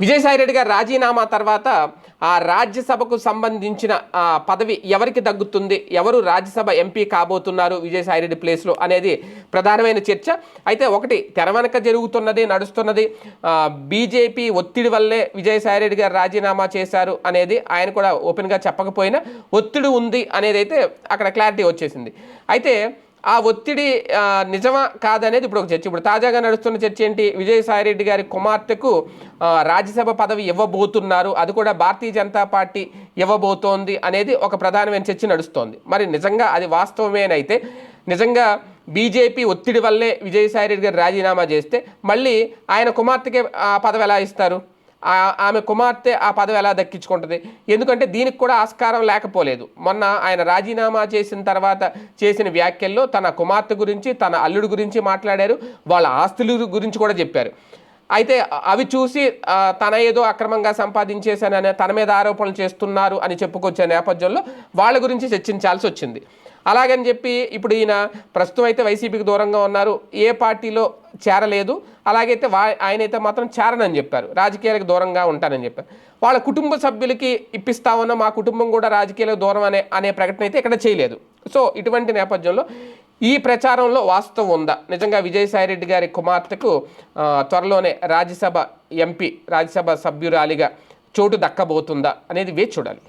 విజయసాయి రెడ్డి గారు రాజీనామా తర్వాత ఆ రాజ్యసభకు సంబంధించిన ఆ పదవి ఎవరికి తగ్గుతుంది? ఎవరు రాజ్యసభ ఎంపీ కాబోతున్నారు విజయసాయి రెడ్డి ప్లేస్లో అనేది ప్రధానమైన చర్చ. అయితే ఒకటి తెర జరుగుతున్నది నడుస్తున్నది బీజేపీ ఒత్తిడి వల్లే విజయసాయి రెడ్డి గారు రాజీనామా చేశారు అనేది ఆయన కూడా ఓపెన్గా చెప్పకపోయినా ఒత్తిడి ఉంది అనేది అయితే అక్కడ క్లారిటీ వచ్చేసింది. అయితే ఆ ఒత్తిడి నిజమా కాదనేది ఇప్పుడు ఒక చర్చ. ఇప్పుడు తాజాగా నడుస్తున్న చర్చ ఏంటి? విజయసాయిరెడ్డి గారి కుమార్తెకు రాజ్యసభ పదవి ఇవ్వబోతున్నారు. అది కూడా భారతీయ జనతా పార్టీ ఇవ్వబోతోంది అనేది ఒక ప్రధానమైన చర్చ నడుస్తోంది. మరి నిజంగా అది వాస్తవమేనైతే నిజంగా బీజేపీ ఒత్తిడి వల్లే విజయసాయిరెడ్డి గారు రాజీనామా చేస్తే మళ్ళీ ఆయన కుమార్తెకే ఆ పదవి ఎలా ఇస్తారు? ఆమె కుమార్తె ఆ పదవి ఎలా దక్కించుకుంటుంది? ఎందుకంటే దీనికి కూడా ఆస్కారం లేకపోలేదు. మొన్న ఆయన రాజీనామా చేసిన తర్వాత చేసిన వ్యాఖ్యల్లో తన కుమార్తె గురించి తన అల్లుడు గురించి మాట్లాడారు. వాళ్ళ ఆస్తుల గురించి కూడా చెప్పారు. అయితే అవి చూసి తన ఏదో అక్రమంగా సంపాదించేశానని తన మీద ఆరోపణలు చేస్తున్నారు అని చెప్పుకొచ్చే నేపథ్యంలో వాళ్ళ గురించి చర్చించాల్సి వచ్చింది. అలాగని చెప్పి ఇప్పుడు ఈయన ప్రస్తుతం అయితే వైసీపీకి దూరంగా ఉన్నారు. ఏ పార్టీలో చేరలేదు. అలాగైతే వా ఆయనైతే మాత్రం చేరనని చెప్పారు. రాజకీయాలకు దూరంగా ఉంటానని చెప్పారు. వాళ్ళ కుటుంబ సభ్యులకి ఇప్పిస్తామన్న మా కుటుంబం కూడా రాజకీయాలకు దూరం అనే అనే ప్రకటన అయితే ఇక్కడ చేయలేదు. సో ఇటువంటి నేపథ్యంలో ఈ ప్రచారంలో వాస్తవం ఉందా? నిజంగా విజయసాయిరెడ్డి గారి కుమార్తెకు త్వరలోనే రాజ్యసభ ఎంపీ రాజ్యసభ సభ్యురాలిగా చోటు దక్కబోతుందా అనేది వేచి చూడాలి.